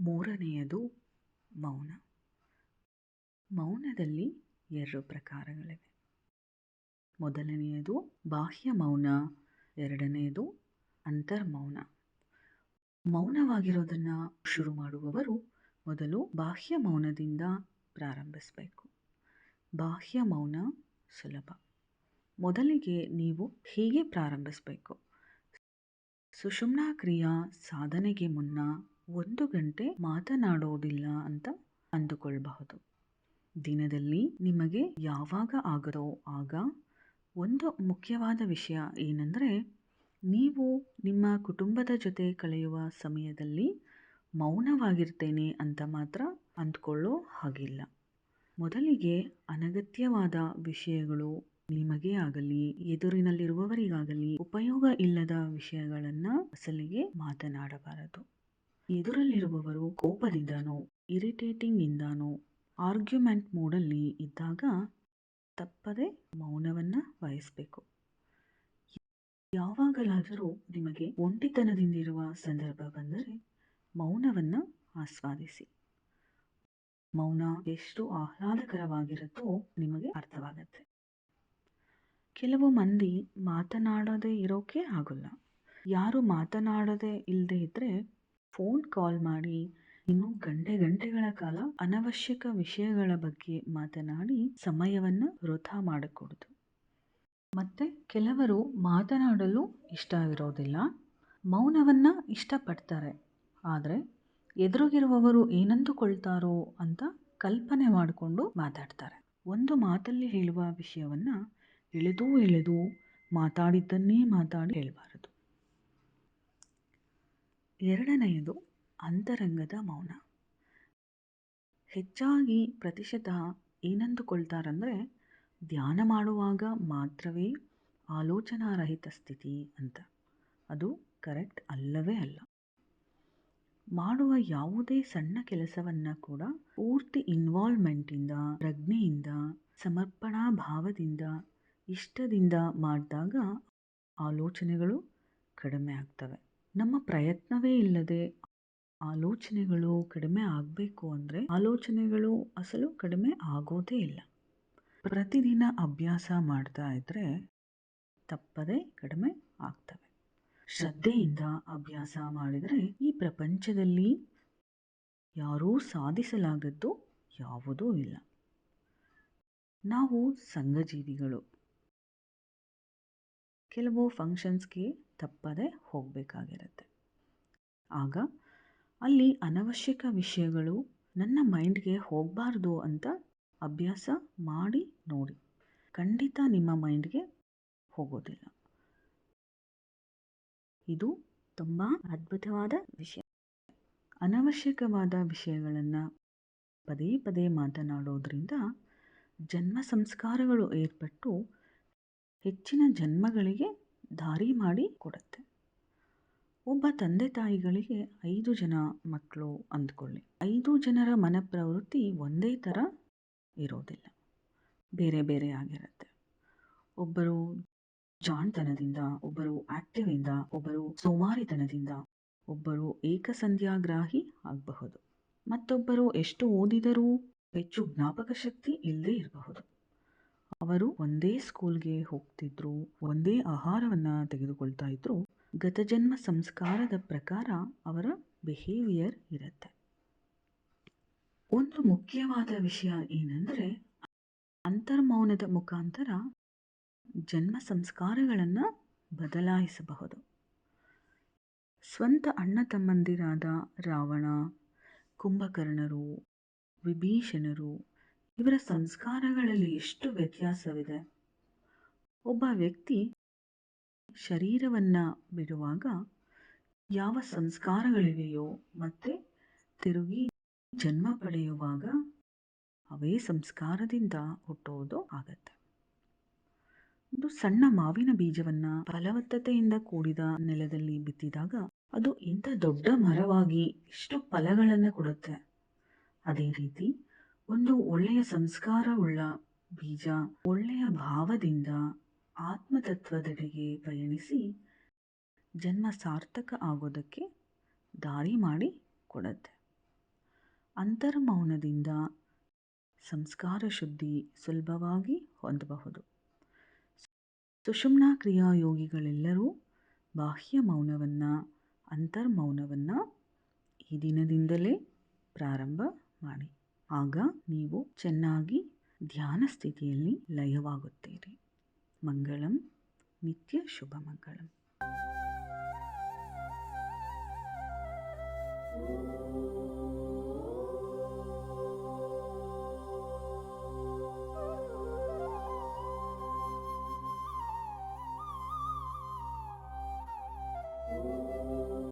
ಮೂರನೆಯದು ಮೌನ. ಮೌನದಲ್ಲಿ ಎರಡು ಪ್ರಕಾರಗಳಿವೆ. ಮೊದಲನೆಯದು ಬಾಹ್ಯ ಮೌನ, ಎರಡನೆಯದು ಅಂತರ್ಮೌನ. ಮೌನವಾಗಿರೋದನ್ನು ಶುರು ಮಾಡುವವರು ಮೊದಲು ಬಾಹ್ಯ ಮೌನದಿಂದ ಪ್ರಾರಂಭಿಸಬೇಕು. ಬಾಹ್ಯ ಮೌನ ಸುಲಭ. ಮೊದಲಿಗೆ ನೀವು ಹೀಗೆ ಪ್ರಾರಂಭಿಸಬೇಕು. ಸುಷುಮ್ನಾ ಕ್ರಿಯಾ ಸಾಧನೆಗೆ ಮುನ್ನ ಒಂದು ಗಂಟೆ ಮಾತನಾಡೋದಿಲ್ಲ ಅಂತ ಅಂದುಕೊಳ್ಬಹುದು. ದಿನದಲ್ಲಿ ನಿಮಗೆ ಯಾವಾಗ ಆಗದೋ ಆಗ ಒಂದು ಮುಖ್ಯವಾದ ವಿಷಯ ಏನೆಂದರೆ, ನೀವು ನಿಮ್ಮ ಕುಟುಂಬದ ಜೊತೆ ಕಳೆಯುವ ಸಮಯದಲ್ಲಿ ಮೌನವಾಗಿರ್ತೇನೆ ಅಂತ ಮಾತ್ರ ಅಂದ್ಕೊಳ್ಳೋ ಹಾಗಿಲ್ಲ. ಮೊದಲಿಗೆ ಅನಗತ್ಯವಾದ ವಿಷಯಗಳು ನಿಮಗೆ ಆಗಲಿ, ಎದುರಿನಲ್ಲಿರುವವರಿಗಾಗಲಿ ಉಪಯೋಗ ಇಲ್ಲದ ವಿಷಯಗಳನ್ನು ಅಸಲಿಗೆ ಮಾತನಾಡಬಾರದು. ಎದುರಲ್ಲಿರುವವರು ಕೋಪದಿಂದನೋ ಇರಿಟೇಟಿಂಗ್ ಇಂದಾನೋ ಆರ್ಗ್ಯುಮೆಂಟ್ ಮೂಡಲ್ಲಿ ಇದ್ದಾಗ ತಪ್ಪದೆ ಮೌನವನ್ನು ವಹಿಸಬೇಕು. ಯಾವಾಗಲಾದರೂ ನಿಮಗೆ ಒಂಟಿತನದಿಂದಿರುವ ಸಂದರ್ಭ ಬಂದರೆ ಮೌನವನ್ನು ಆಸ್ವಾದಿಸಿ. ಮೌನ ಎಷ್ಟು ಆಹ್ಲಾದಕರವಾಗಿರುತ್ತೋ ನಿಮಗೆ ಅರ್ಥವಾಗುತ್ತೆ. ಕೆಲವು ಮಂದಿ ಮಾತನಾಡದೇ ಇರೋಕೆ ಆಗಲ್ಲ. ಯಾರು ಮಾತನಾಡದೇ ಇಲ್ಲದೆ ಇದ್ದರೆ ಫೋನ್ ಕಾಲ್ ಮಾಡಿ, ಇನ್ನು ಗಂಟೆ ಗಂಟೆಗಳ ಕಾಲ ಅನವಶ್ಯಕ ವಿಷಯಗಳ ಬಗ್ಗೆ ಮಾತನಾಡಿ ಸಮಯವನ್ನು ವೃಥ ಮಾಡಕೂಡದು. ಮತ್ತು ಕೆಲವರು ಮಾತನಾಡಲು ಇಷ್ಟ ಇರೋದಿಲ್ಲ ಮೌನವನ್ನು ಇಷ್ಟಪಡ್ತಾರೆ. ಆದರೆ ಎದುರಿಗಿರುವವರು ಏನಂದುಕೊಳ್ತಾರೋ ಅಂತ ಕಲ್ಪನೆ ಮಾಡಿಕೊಂಡು ಮಾತಾಡ್ತಾರೆ. ಒಂದು ಮಾತಲ್ಲಿ ಹೇಳುವ ವಿಷಯವನ್ನು ಎಳೆದೂ ಎಳೆದು ಮಾತಾಡಿದ್ದನ್ನೇ ಮಾತಾಡಿ ಹೇಳಬಾರದು. ಎರಡನೆಯದು ಅಂತರಂಗದ ಮೌನ. ಹೆಚ್ಚಾಗಿ ಪ್ರತಿಶತ ಏನಂದುಕೊಳ್ತಾರಂದರೆ, ಧ್ಯಾನ ಮಾಡುವಾಗ ಮಾತ್ರವೇ ಆಲೋಚನಾರಹಿತ ಸ್ಥಿತಿ ಅಂತ. ಅದು ಕರೆಕ್ಟ್ ಅಲ್ಲವೇ ಅಲ್ಲ. ಮಾಡುವ ಯಾವುದೇ ಸಣ್ಣ ಕೆಲಸವನ್ನು ಕೂಡ ಪೂರ್ತಿ ಇನ್ವಾಲ್ವ್ಮೆಂಟಿಂದ, ಪ್ರಜ್ಞೆಯಿಂದ ಸಮರ್ಪಣಾ ಭಾವದಿಂದ ಇಷ್ಟದಿಂದ ಮಾಡಿದಾಗ ಆಲೋಚನೆಗಳು ಕಡಿಮೆ ಆಗ್ತವೆ. ನಮ್ಮ ಪ್ರಯತ್ನವೇ ಇಲ್ಲದೆ ಆಲೋಚನೆಗಳು ಕಡಿಮೆ ಆಗಬೇಕು ಅಂದರೆ ಆಲೋಚನೆಗಳು ಅಸಲು ಕಡಿಮೆ ಆಗೋದೇ ಇಲ್ಲ. ಪ್ರತಿದಿನ ಅಭ್ಯಾಸ ಮಾಡ್ತಾ ಇದ್ದರೆ ತಪ್ಪದೆ ಕಡಿಮೆ ಆಗ್ತವೆ. ಶ್ರದ್ಧೆಯಿಂದ ಅಭ್ಯಾಸ ಮಾಡಿದರೆ ಈ ಪ್ರಪಂಚದಲ್ಲಿ ಯಾರೂ ಸಾಧಿಸಲಾಗದ್ದು ಯಾವುದೂ ಇಲ್ಲ. ನಾವು ಸಂಘಜೀವಿಗಳು. ಕೆಲವು ಫಂಕ್ಷನ್ಸ್ಗೆ ತಪ್ಪದೆ ಹೋಗಬೇಕಾಗಿರುತ್ತೆ. ಆಗ ಅಲ್ಲಿ ಅನವಶ್ಯಕ ವಿಷಯಗಳು ನನ್ನ ಮೈಂಡ್ಗೆ ಹೋಗಬಾರ್ದು ಅಂತ ಅಭ್ಯಾಸ ಮಾಡಿ ನೋಡಿ. ಖಂಡಿತ ನಿಮ್ಮ ಮೈಂಡ್ಗೆ ಹೋಗೋದಿಲ್ಲ. ಇದು ತುಂಬ ಅದ್ಭುತವಾದ ವಿಷಯ. ಅನವಶ್ಯಕವಾದ ವಿಷಯಗಳನ್ನು ಪದೇ ಪದೇ ಮಾತನಾಡೋದ್ರಿಂದ ಜನ್ಮ ಸಂಸ್ಕಾರಗಳು ಏರ್ಪಟ್ಟು ಹೆಚ್ಚಿನ ಜನ್ಮಗಳಿಗೆ ದಾರಿ ಮಾಡಿ ಕೊಡುತ್ತೆ. ಒಬ್ಬ ತಂದೆ ತಾಯಿಗಳಿಗೆ ಐದು ಜನ ಮಕ್ಕಳು ಅಂದ್ಕೊಳ್ಳಿ. ಐದು ಜನರ ಮನಪ್ರವೃತ್ತಿ ಒಂದೇ ಥರ ಇರೋದಿಲ್ಲ. ಬೇರೆ ಬೇರೆ ಆಗಿರುತ್ತೆ. ಒಬ್ಬರು ಜಾಣ್ತನದಿಂದ, ಒಬ್ಬರು ಆಕ್ಟಿವಿಂದ ಒಬ್ಬರು ಸೋಮಾರಿತನದಿಂದ, ಒಬ್ಬರು ಏಕಸಂಧ್ಯಾಗ್ರಾಹಿ ಆಗಬಹುದು. ಮತ್ತೊಬ್ಬರು ಎಷ್ಟು ಓದಿದರೂ ಹೆಚ್ಚು ಜ್ಞಾಪಕ ಶಕ್ತಿ ಇಲ್ಲದೇ ಇರಬಹುದು. ಅವರು ಒಂದೇ ಸ್ಕೂಲ್ಗೆ ಹೋಗ್ತಿದ್ರು, ಒಂದೇ ಆಹಾರವನ್ನು ತೆಗೆದುಕೊಳ್ತಾ ಇದ್ರು. ಗತಜನ್ಮ ಸಂಸ್ಕಾರದ ಪ್ರಕಾರ ಅವರ ಬಿಹೇವಿಯರ್ ಇರುತ್ತೆ. ಒಂದು ಮುಖ್ಯವಾದ ವಿಷಯ ಏನಂದರೆ, ಅಂತರ್ಮೌನದ ಮುಖಾಂತರ ಜನ್ಮ ಸಂಸ್ಕಾರಗಳನ್ನು ಬದಲಾಯಿಸಬಹುದು. ಸ್ವಂತ ಅಣ್ಣ ತಮ್ಮಂದಿರಾದ ರಾವಣ, ಕುಂಭಕರ್ಣರು, ವಿಭೀಷಣರು ಇವರ ಸಂಸ್ಕಾರಗಳಲ್ಲಿ ಎಷ್ಟು ವ್ಯತ್ಯಾಸವಿದೆ? ಒಬ್ಬ ವ್ಯಕ್ತಿ ಶರೀರವನ್ನು ಬಿಡುವಾಗ ಯಾವ ಸಂಸ್ಕಾರಗಳಿವೆಯೋ ಮತ್ತೆ ತಿರುಗಿ ಜನ್ಮ ಪಡೆಯುವಾಗ ಅವೇ ಸಂಸ್ಕಾರದಿಂದ ಹುಟ್ಟುವುದು ಆಗತ್ತೆ. ಒಂದು ಸಣ್ಣ ಮಾವಿನ ಬೀಜವನ್ನು ಫಲವತ್ತತೆಯಿಂದ ಕೂಡಿದ ನೆಲದಲ್ಲಿ ಬಿತ್ತಿದಾಗ ಅದು ಇಂಥ ದೊಡ್ಡ ಮರವಾಗಿ ಎಷ್ಟು ಫಲಗಳನ್ನು ಕೊಡುತ್ತೆ. ಅದೇ ರೀತಿ ಒಂದು ಒಳ್ಳೆಯ ಸಂಸ್ಕಾರವುಳ್ಳ ಬೀಜ ಒಳ್ಳೆಯ ಭಾವದಿಂದ ಆತ್ಮತತ್ವದೆಡೆಗೆ ಪಯಣಿಸಿ ಜನ್ಮ ಸಾರ್ಥಕ ಆಗೋದಕ್ಕೆ ದಾರಿ ಮಾಡಿ ಕೊಡುತ್ತೆ. ಅಂತರ್ಮೌನದಿಂದ ಸಂಸ್ಕಾರ ಶುದ್ಧಿ ಸುಲಭವಾಗಿ ಹೊಂದಬಹುದು. ಸುಷುಮ್ನಾ ಕ್ರಿಯಾಯೋಗಿಗಳೆಲ್ಲರೂ ಬಾಹ್ಯ ಮೌನವನ್ನು, ಅಂತರ್ಮೌನವನ್ನು ಈ ದಿನದಿಂದಲೇ ಪ್ರಾರಂಭ ಮಾಡಿ. ಆಗ ನೀವು ಚೆನ್ನಾಗಿ ಧ್ಯಾನ ಸ್ಥಿತಿಯಲ್ಲಿ ಲಯವಾಗುತ್ತೀರಿ. ಮಂಗಳಂ ನಿತ್ಯ ಶುಭ ಮಂಗಳಂ.